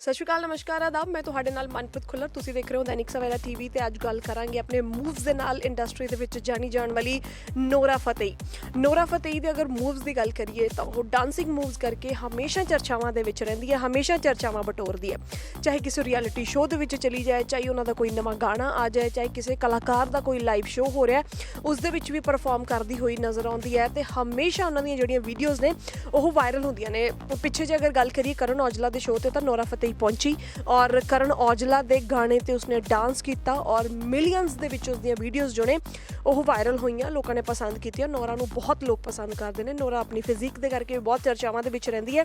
ਸਤਿ ਸ਼੍ਰੀ ਅਕਾਲ, ਨਮਸਕਾਰ, ਆਦਾਬ। ਮੈਂ ਤੁਹਾਡੇ ਨਾਲ ਮਨਪ੍ਰੀਤ ਖੁੱਲਰ। ਤੁਸੀਂ ਦੇਖ ਰਹੇ ਹੋ ਦੈਨਿਕ ਸਵੇਰਾ ਟੀਵੀ ਤੇ ਅੱਜ ਗੱਲ ਕਰਾਂਗੇ ਆਪਣੇ ਮੂਵਸ ਦੇ ਨਾਲ ਇੰਡਸਟਰੀ ਦੇ ਵਿੱਚ ਜਾਣੀ ਜਾਣ ਵਾਲੀ ਨੋਰਾ ਫਤਿਹੀ। ਨੋਰਾ ਫਤਿਹੀ ਦੇ ਅਗਰ ਮੂਵਸ ਦੀ ਗੱਲ ਕਰੀਏ ਤਾਂ ਉਹ ਡਾਂਸਿੰਗ ਮੂਵਸ ਕਰਕੇ ਹਮੇਸ਼ਾ ਚਰਚਾਵਾਂ ਦੇ ਵਿੱਚ ਰਹਿੰਦੀ ਹੈ, ਹਮੇਸ਼ਾ ਚਰਚਾਵਾਂ ਬਟੋਰਦੀ ਹੈ। ਚਾਹੇ ਕਿਸੇ ਰਿਐਲਿਟੀ ਸ਼ੋਅ ਦੇ ਵਿੱਚ ਚਲੀ ਜਾਏ, ਚਾਹੇ ਉਹਨਾਂ ਦਾ ਕੋਈ ਨਵਾਂ ਗਾਣਾ ਆ ਜਾਏ, ਚਾਹੇ ਕਿਸੇ ਕਲਾਕਾਰ ਦਾ ਕੋਈ ਲਾਈਵ ਸ਼ੋਅ ਹੋ ਰਿਹਾ ਉਸ ਦੇ ਵਿੱਚ ਵੀ ਪਰਫਾਰਮ ਕਰਦੀ ਹੋਈ ਨਜ਼ਰ ਆਉਂਦੀ ਹੈ ਤੇ ਹਮੇਸ਼ਾ ਉਹਨਾਂ ਦੀਆਂ ਜਿਹੜੀਆਂ ਵੀਡੀਓਜ਼ ਨੇ, ਉਹ ਵਾਇਰਲ ਹੁੰਦੀਆਂ ਨੇ। ਪਿੱਛੇ ਜੇ ਅਗਰ ਗੱਲ ਕਰੀਏ ਕਰਨ ਔਜਲਾ ਦੇ ਸ਼ੋਅ ਤੇ ਤਾਂ ਨੋਰਾ ਫਤਿਹੀ ਪਹੁੰਚੀ ਔਰ ਕਰਨ ਔਜਲਾ ਦੇ ਗਾਣੇ ਤੇ ਉਸਨੇ ਡਾਂਸ ਕੀਤਾ ਔਰ ਮਿਲੀਅਨਸ ਦੇ ਵਿੱਚ ਉਸ ਦੀਆਂ ਵੀਡੀਓਜ਼ ਜੋ ਨੇ ਉਹ ਵਾਇਰਲ ਹੋਈਆਂ, ਲੋਕਾਂ ਨੇ ਪਸੰਦ ਕੀਤੀਆਂ। ਨੋਰਾ ਨੂੰ ਬਹੁਤ ਲੋਕ ਪਸੰਦ ਕਰਦੇ ਨੇ। ਨੋਰਾ ਆਪਣੀ ਫਿਜ਼ੀਕ ਦੇ ਕਰਕੇ ਵੀ ਬਹੁਤ ਚਰਚਾਵਾਂ ਦੇ ਵਿੱਚ ਰਹਿੰਦੀ ਹੈ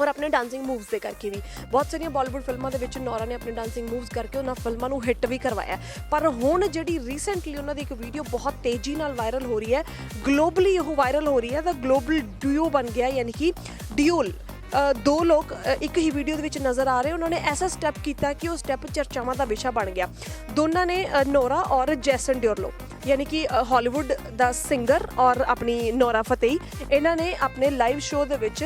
ਔਰ ਆਪਣੇ ਡਾਂਸਿੰਗ ਮੂਵਸ ਦੇ ਕਰਕੇ ਵੀ। ਬਹੁਤ ਸਾਰੀਆਂ ਬਾਲੀਵੁੱਡ ਫਿਲਮਾਂ ਦੇ ਵਿੱਚ ਨੋਰਾ ਨੇ ਆਪਣੇ ਡਾਂਸਿੰਗ ਮੂਵਸ ਕਰਕੇ ਉਹਨਾਂ ਫਿਲਮਾਂ ਨੂੰ ਹਿੱਟ ਵੀ ਕਰਵਾਇਆ। ਪਰ ਹੁਣ ਜਿਹੜੀ ਰੀਸੈਂਟਲੀ ਉਹਨਾਂ ਦੀ ਇੱਕ ਵੀਡੀਓ ਬਹੁਤ ਤੇਜ਼ੀ ਨਾਲ ਵਾਇਰਲ ਹੋ ਰਹੀ ਹੈ ਗਲੋਬਲੀ ਉਹ ਵਾਇਰਲ ਹੋ ਰਹੀ ਹੈ ਦਾ ਗਲੋਬਲ ਡੂਓ ਬਣ ਗਿਆ, ਯਾਨੀ ਕਿ ਡਿਊਲ ਅ, ਦੋ ਲੋਕ ਅ, ਇੱਕ ਹੀ ਵੀਡੀਓ ਦੇ ਵਿੱਚ ਨਜ਼ਰ ਆ ਰਹੇ। ਉਹਨਾਂ ਨੇ ਐਸਾ ਸਟੈਪ ਕੀਤਾ ਕਿ ਉਹ ਸਟੈਪ ਚਰਚਾਵਾਂ ਦਾ ਵਿਸ਼ਾ ਬਣ ਗਿਆ। ਦੋਨਾਂ ਨੇ ਅ, ਨੋਰਾ ਔਰ ਜੈਸਨ ਡਿਓਰਲੋ ਯਾਨੀ ਕਿ ਅ, ਹਾਲੀਵੁੱਡ ਦਾ ਸਿੰਗਰ ਔਰ ਆਪਣੀ ਨੋਰਾ ਫਤਿਹੀ ਇਹਨਾਂ ਨੇ ਆਪਣੇ ਲਾਈਵ ਸ਼ੋਅ ਦੇ ਵਿੱਚ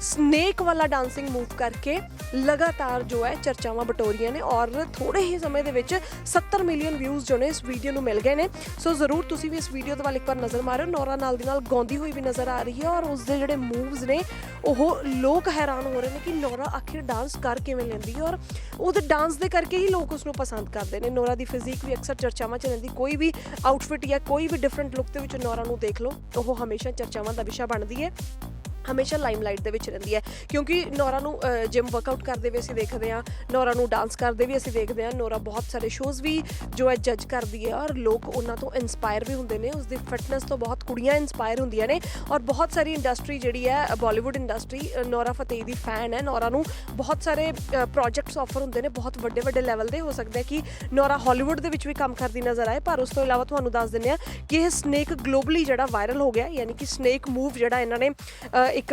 ਸਨੇਕ ਵਾਲਾ ਡਾਂਸਿੰਗ ਮੂਵ ਕਰਕੇ ਲਗਾਤਾਰ ਜੋ ਹੈ ਚਰਚਾਵਾਂ ਬਟੋਰੀਆਂ ਨੇ ਔਰ ਥੋੜੇ ਹੀ ਸਮੇਂ ਦੇ ਵਿੱਚ 70 ਮਿਲੀਅਨ ਵਿਊਜ਼ ਜੋ ਨੇ ਇਸ ਵੀਡੀਓ ਨੂੰ ਮਿਲ ਗਏ ਨੇ। ਸੋ ਜ਼ਰੂਰ ਤੁਸੀਂ ਵੀ ਇਸ ਵੀਡੀਓ ਦੇ ਵੱਲ ਇੱਕ ਵਾਰ ਨਜ਼ਰ ਮਾਰਿਓ। ਨੌਰਾ ਨਾਲ ਦੀ ਨਾਲ ਗਾਉਂਦੀ ਹੋਈ ਵੀ ਨਜ਼ਰ ਆ ਰਹੀ ਹੈ ਔਰ ਉਸ ਦੇ ਜਿਹੜੇ ਮੂਵਸ ਨੇ, ਉਹ ਲੋਕ ਹੈਰਾਨ ਹੋ ਰਹੇ ਨੇ ਕਿ ਨੌਰਾ ਆਖਿਰ ਡਾਂਸ ਕਰ ਕਿਵੇਂ ਲੈਂਦੀ ਹੈ ਔਰ ਉਹਦੇ ਡਾਂਸ ਦੇ ਕਰਕੇ ਹੀ ਲੋਕ ਉਸ ਨੂੰ ਪਸੰਦ ਕਰਦੇ ਨੇ। ਨੌਰਾ ਦੀ ਫਿਜ਼ੀਕ ਵੀ ਅਕਸਰ ਚਰਚਾਵਾਂ 'ਚ ਰਹਿੰਦੀ। ਕੋਈ ਵੀ ਆਊਟਫਿਟ ਜਾਂ ਕੋਈ ਵੀ ਡਿਫਰੈਂਟ ਲੁੱਕ ਦੇ ਵਿੱਚ ਨੌਰਾ ਨੂੰ ਦੇਖ ਲਓ, ਉਹ ਹਮੇਸ਼ਾ ਚਰਚਾਵਾਂ ਦਾ ਵਿਸ਼ਾ ਬਣਦੀ ਹੈ। ਹਮੇਸ਼ਾ ਲਾਈਮਲਾਈਟ ਦੇ ਵਿੱਚ ਰਹਿੰਦੀ ਹੈ। ਕਿਉਂਕਿ ਨੌਰਾ ਨੂੰ ਜਿਮ ਵਰਕਆਊਟ ਕਰਦੇ ਵੀ ਅਸੀਂ ਦੇਖਦੇ ਹਾਂ, ਨੌਰਾ ਨੂੰ ਡਾਂਸ ਕਰਦੇ ਵੀ ਅਸੀਂ ਦੇਖਦੇ ਹਾਂ, ਨੌਰਾ ਬਹੁਤ ਸਾਰੇ ਸ਼ੋਜ਼ ਵੀ ਜੋ ਹੈ ਜੱਜ ਕਰਦੀ ਹੈ ਔਰ ਲੋਕ ਉਹਨਾਂ ਤੋਂ ਇਨਸਪਾਇਰ ਵੀ ਹੁੰਦੇ ਨੇ ਉਸ ਦੀ ਫਿਟਨੈਸ ਤੋਂ ਬਹੁਤ ਕੁੜੀਆਂ ਇਨਸਪਾਇਰ ਹੁੰਦੀਆਂ ਨੇ ਔਰ ਬਹੁਤ ਸਾਰੀ ਇੰਡਸਟਰੀ ਜਿਹੜੀ ਹੈ ਬਾਲੀਵੁੱਡ ਇੰਡਸਟਰੀ ਨੌਰਾ ਫਤਿਹ ਦੀ ਫੈਨ ਹੈ। ਨੌਰਾ ਨੂੰ ਬਹੁਤ ਸਾਰੇ ਪ੍ਰੋਜੈਕਟਸ ਆਫਰ ਹੁੰਦੇ ਨੇ, ਬਹੁਤ ਵੱਡੇ ਵੱਡੇ ਲੈਵਲ ਦੇ। ਹੋ ਸਕਦਾ ਕਿ ਨੌਰਾ ਹਾਲੀਵੁੱਡ ਦੇ ਵਿੱਚ ਵੀ ਕੰਮ ਕਰਦੀ ਨਜ਼ਰ ਆਏ, ਪਰ ਉਸ ਤੋਂ ਇਲਾਵਾ ਤੁਹਾਨੂੰ ਦੱਸ ਦਿੰਦੇ ਆ ਕਿ ਇਹ ਸਨੇਕ ਗਲੋਬਲੀ ਜਿਹੜਾ ਵਾਇਰਲ ਹੋ ਗਿਆ, ਯਾਨੀ ਕਿ ਸਨੇਕ ਮੂਵ ਜਿਹੜਾ ਇਹਨਾਂ ਨੇ ਇੱਕ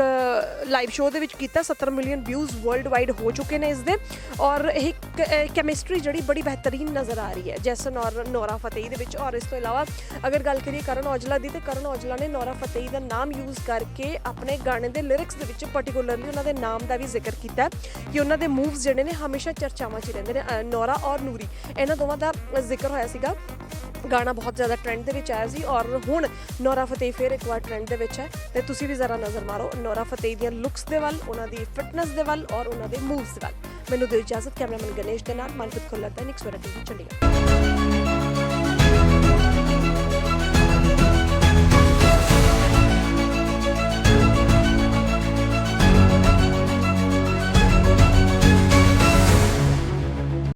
ਲਾਈਵ ਸ਼ੋਅ ਦੇ ਵਿੱਚ ਕੀਤਾ 70 ਮਿਲੀਅਨ ਵਿਊਜ਼ ਵਰਲਡ ਵਾਈਡ ਹੋ ਚੁੱਕੇ ਨੇ ਇਸ ਦੇ ਔਰ ਇਹ ਕੈਮਿਸਟਰੀ ਜਿਹੜੀ ਬੜੀ ਬਿਹਤਰੀਨ ਨਜ਼ਰ ਆ ਰਹੀ ਹੈ ਜੈਸਨ ਔਰ ਨੋਰਾ ਫਤਿਹੀ ਦੇ ਵਿੱਚ। ਔਰ ਇਸ ਤੋਂ ਇਲਾਵਾ ਅਗਰ ਗੱਲ ਕਰੀਏ ਕਰਨ ਔਜਲਾ ਦੀ ਤੇ ਕਰਨ ਔਜਲਾ ਨੇ ਨੋਰਾ ਫਤਿਹੀ ਦਾ ਨਾਮ ਯੂਜ਼ ਕਰਕੇ ਆਪਣੇ ਗਾਣੇ ਦੇ ਲਿਰਿਕਸ ਦੇ ਵਿੱਚ ਪਾਰਟਿਕੂਲਰਲੀ ਉਹਨਾਂ ਦੇ ਨਾਮ ਦਾ ਵੀ ਜ਼ਿਕਰ ਕੀਤਾ ਕਿ ਉਹਨਾਂ ਦੇ ਮੂਵਸ ਜਿਹੜੇ ਨੇ ਹਮੇਸ਼ਾ ਚਰਚਾਵਾਂ 'ਚ ਹੀ ਰਹਿੰਦੇ ਨੇ ਅ, ਨੋਰਾ ਔਰ ਨੂਰੀ। ਇਹਨਾਂ ਦੋਵਾਂ ਦਾ ਜ਼ਿਕਰ ਹੋਇਆ ਸੀਗਾ। ਗਾਣਾ ਬਹੁਤ ਜ਼ਿਆਦਾ ਟ੍ਰੈਂਡ ਦੇ ਵਿੱਚ ਆਇਆ ਸੀ ਔਰ ਹੁਣ ਨੌਰਾ ਫਤਿਹ ਫਿਰ ਇੱਕ ਵਾਰ ਟ੍ਰੈਂਡ ਦੇ ਵਿੱਚ ਹੈ। ਤੇ ਤੁਸੀਂ ਵੀ ਜ਼ਰਾ ਨਜ਼ਰ ਮਾਰੋ ਨੌਰਾ ਫਤਿਹ ਦੀਆਂ ਲੁੱਕਸ ਦੇ ਵੱਲ, ਉਹਨਾਂ ਦੀ ਫਿਟਨੈਸ ਦੇ ਵੱਲ ਔਰ ਉਹਨਾਂ ਦੇ ਮੂਵਸ ਦੇ ਵੱਲ। ਮੈਨੂੰ ਦਿਓ ਇਜਾਜ਼ਤ ਕੈਮਰਾਮੈਨ ਗਣੇਸ਼ ਦੇ ਨਾਲ, ਮਨਪ੍ਰੀਤ ਖੁੱਲਰ ਦਾ ਨਿਕਸਵਰਾ ਟੀਵੀ ਚੰਡੀਗੜ੍ਹ।